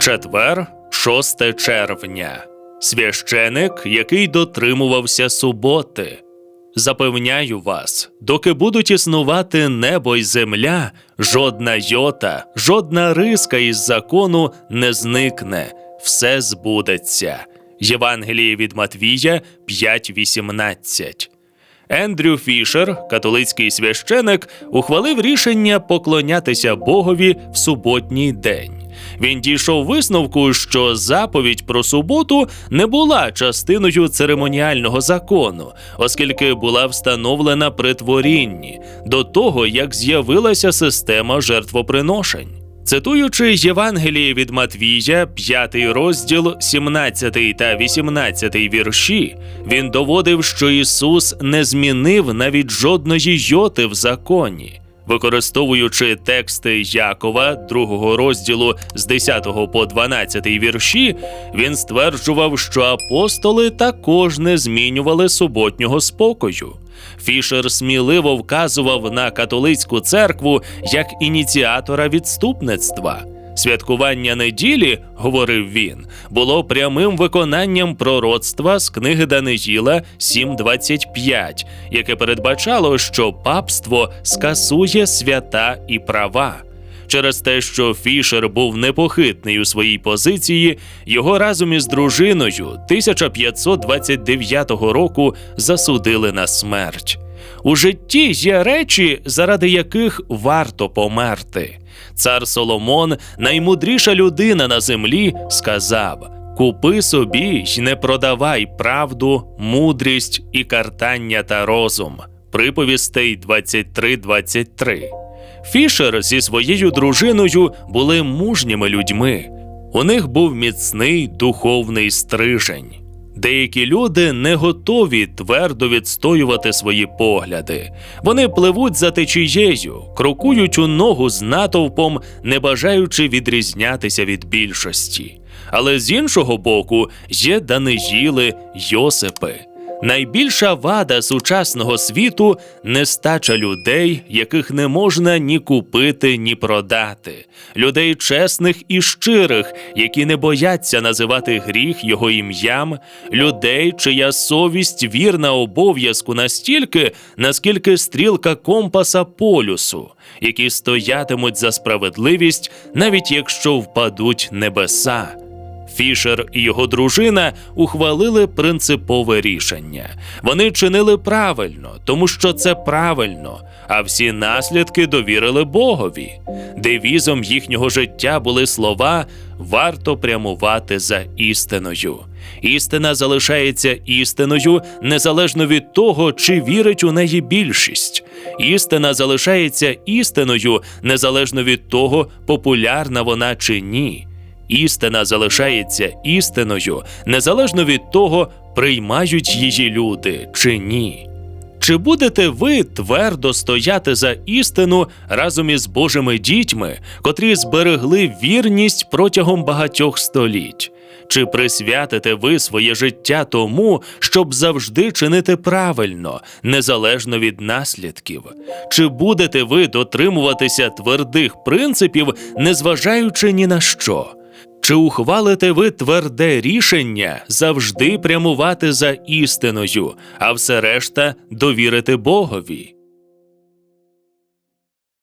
Четвер, 6 червня. Священик, який дотримувався суботи. Запевняю вас, доки будуть існувати небо й земля, жодна йота, жодна риска із закону не зникне, все збудеться. Євангеліє від Матвія 5.18 Ендрю Фішер, католицький священик, ухвалив рішення поклонятися Богові в суботній день. Він дійшов висновку, що заповідь про суботу не була частиною церемоніального закону, оскільки була встановлена при творінні до того, як з'явилася система жертвоприношень. Цитуючи Євангеліє від Матвія, 5 розділ, 17 та 18 вірші, він доводив, що Ісус не змінив навіть жодної йоти в законі. Використовуючи тексти Якова, другого розділу з 10 по 12 вірші, він стверджував, що апостоли також не змінювали суботнього спокою. Фішер сміливо вказував на католицьку церкву як ініціатора відступництва. Святкування неділі, говорив він, було прямим виконанням пророцтва з книги Даниїла 7.25, яке передбачало, що папство скасує свята і права. Через те, що Фішер був непохитний у своїй позиції, його разом із дружиною 1529 року засудили на смерть. У житті є речі, заради яких варто померти. Цар Соломон, наймудріша людина на землі, сказав: Купи собі й не продавай правду, мудрість і картання та розум. Приповістей 23.23. Фішер зі своєю дружиною були мужніми людьми. У них був міцний духовний стрижень. Деякі люди не готові твердо відстоювати свої погляди. Вони пливуть за течією, крокують у ногу з натовпом, не бажаючи відрізнятися від більшості. Але з іншого боку є Даниїли, Йосипи. Найбільша вада сучасного світу нестача людей, яких не можна ні купити, ні продати, людей чесних і щирих, які не бояться називати гріх його ім'ям, людей, чия совість вірна обов'язку настільки, наскільки стрілка компаса полюсу, які стоятимуть за справедливість, навіть якщо впадуть небеса. Фішер і його дружина ухвалили принципове рішення. Вони чинили правильно, тому що це правильно, а всі наслідки довірили Богові. Девізом їхнього життя були слова варто прямувати за істиною. Істина залишається істиною незалежно від того, чи вірить у неї більшість. Істина залишається істиною незалежно від того, популярна вона чи ні. Істина залишається істиною незалежно від того, приймають її люди чи ні. Чи будете ви твердо стояти за істину разом із Божими дітьми, котрі зберегли вірність протягом багатьох століть? Чи присвятите ви своє життя тому, щоб завжди чинити правильно, незалежно від наслідків? Чи будете ви дотримуватися твердих принципів, незважаючи ні на що? Чи ухвалите ви тверде рішення завжди прямувати за істиною, а все решта довірити Богові?